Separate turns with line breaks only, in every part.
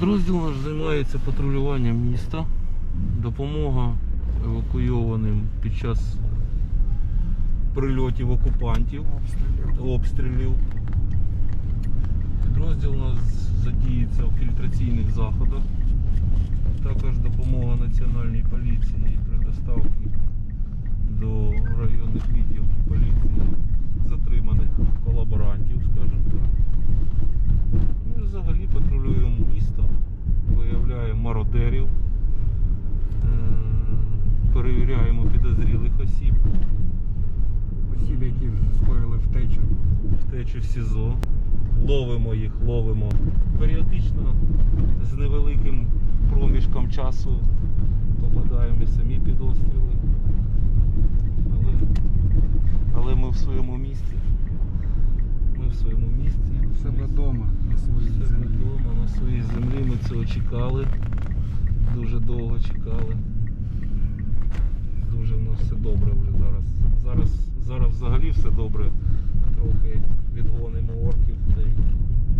Підрозділ наш займається патрулюванням міста, допомога евакуйованим під час прильотів окупантів, обстрілів. Підрозділ у нас задіється у фільтраційних заходах. Також допомога національній поліції при доставці до районних відділів поліції затриманих колаборантів, скажімо так. Ну, і взагалі місто, виявляємо мародерів, перевіряємо підозрілих осіб,
Осіб, які скоїли втечу.
втечі в СІЗО, ловимо їх, ловимо. Періодично з невеликим проміжком часу попадаємо і самі під обстріли. Але, але ми в своєму місці.
Себе вдома на своїй землі.
вдома, на своїй землі ми цього чекали. Дуже довго чекали. Дуже в нас все добре вже зараз. Зараз, зараз взагалі все добре. Трохи відгонимо орків та й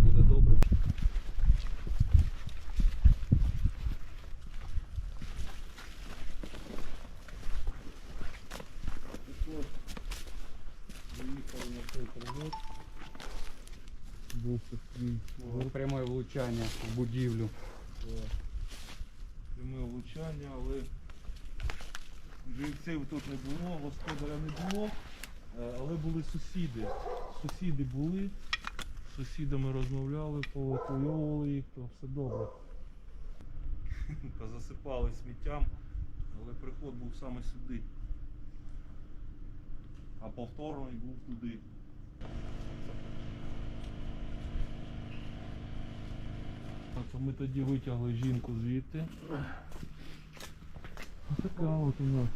буде добре. Приїхали на цей прильот.
Пряме влучання в будівлю.
Пряме влучання, але живців тут не було, господаря не було, е, але були сусіди. Сусіди були, з сусідами розмовляли, повикуйовували їх, то все добре. Позасипали сміттям, але приход був саме сюди. А повторний був туди. Так, а ми тоді витягли жінку звідти. Така от у нас.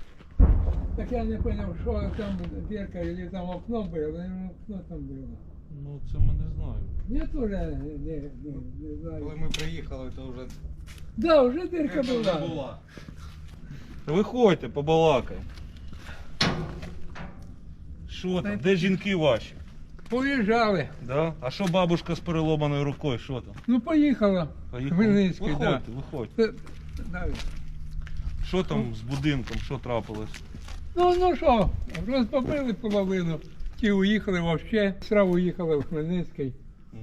Так я не понял, что там дверка или там окно было, наверное, окно там было.
Ну це ми не знаємо.
Я тоже не, не, не знаю.
Коли ми приїхали, то вже
Да, уже дырка
вже
была.
була.
Виходьте, побалакай. Що там? Де жінки ваші?
Уезжали.
Да? А що бабушка з переломаною рукою? Що там?
Ну, поїхала.
Поїхала?
Хмельницький, да.
Виходьте, виходьте.
Да.
Що там з будинком? Що трапилось?
Ну, ну що, розбомбили половину. Ті уїхали взагалі, сразу уїхали в Хмельницький.
М.